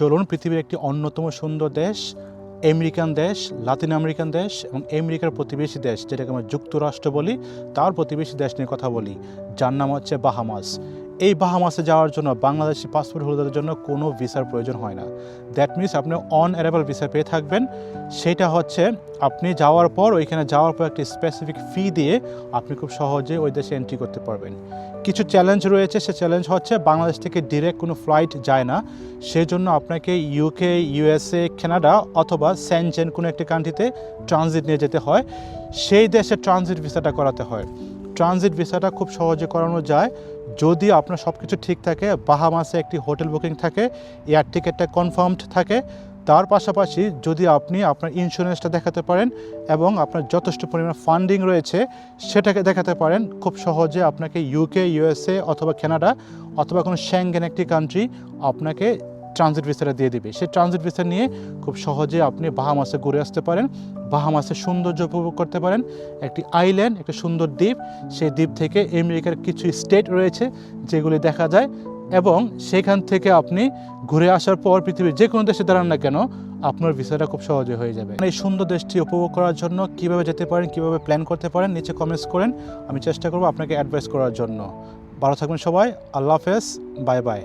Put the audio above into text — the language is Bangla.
চলুন, পৃথিবীর একটি অন্যতম সুন্দর দেশ, আমেরিকান দেশ, লাতিন আমেরিকান দেশ এবং আমেরিকার প্রতিবেশী দেশ, যেটাকে আমরা যুক্তরাষ্ট্র বলি, তার প্রতিবেশী দেশ নিয়ে কথা বলি। যার নাম হচ্ছে বাহামাস। এই বাহামাসে যাওয়ার জন্য বাংলাদেশি পাসপোর্ট হোল্ডারের জন্য কোনো ভিসার প্রয়োজন হয় না। দ্যাট মিনস আপনি অন অ্যারাইভাল ভিসা পেয়ে থাকবেন। সেটা হচ্ছে আপনি যাওয়ার পর, ওইখানে যাওয়ার পর একটি স্পেসিফিক ফি দিয়ে আপনি খুব সহজে ওই দেশে এন্ট্রি করতে পারবেন। কিছু চ্যালেঞ্জ রয়েছে, সে চ্যালেঞ্জ হচ্ছে বাংলাদেশ থেকে ডিরেক্ট কোনো ফ্লাইট যায় না। সেজন্য আপনাকে ইউকে ইউএসএ কানাডা অথবা স্যানজেন কোনো একটি কান্ট্রিতে ট্রানজিট নিয়ে যেতে হয়। সেই দেশে ট্রানজিট ভিসাটা করাতে হয়। ট্রানজিট ভিসাটা খুব সহজে করানো যায়। যদি আপনার সব কিছু ঠিক থাকে বাহামাসে একটি হোটেল বুকিং থাকে, এয়ার টিকিটটা কনফার্মড থাকে, তার পাশাপাশি যদি আপনি আপনার ইন্স্যুরেন্সটা দেখাতে পারেন এবং আপনার যথেষ্ট পরিমাণ ফান্ডিং রয়েছে, সেটাকে দেখাতে পারেন। খুব সহজে আপনাকে ইউকে ইউএসএ অথবা কানাডা অথবা কোনো শ্যাঙ্গেন একটি কান্ট্রি আপনাকে ট্রানজিট ভিসাটা দিয়ে দিবে। সেই ট্রানজিট ভিসা নিয়ে খুব সহজে আপনি বাহামাসে ঘুরে আসতে পারেন। বাহামাসের সৌন্দর্য উপভোগ করতে পারেন। একটি আইল্যান্ড একটা সুন্দর দ্বীপ, সেই দ্বীপ থেকে আমেরিকার কিছু স্টেট রয়েছে যেগুলি দেখা যায় এবং সেখান থেকে আপনি ঘুরে আসার পর পৃথিবীর যে কোনো দেশে দাঁড়ান না কেন, আপনার ভিসাটা খুব সহজে হয়ে যাবে। এই সুন্দর দেশটি উপভোগ করার জন্য কীভাবে যেতে পারেন, কীভাবে প্ল্যান করতে পারেন, নিচে কমেন্টস করেন। আমি চেষ্টা করব আপনাকে অ্যাডভাইস করার জন্য। ভালো থাকবেন সবাই। আল্লাহ হাফেজ। Bye bye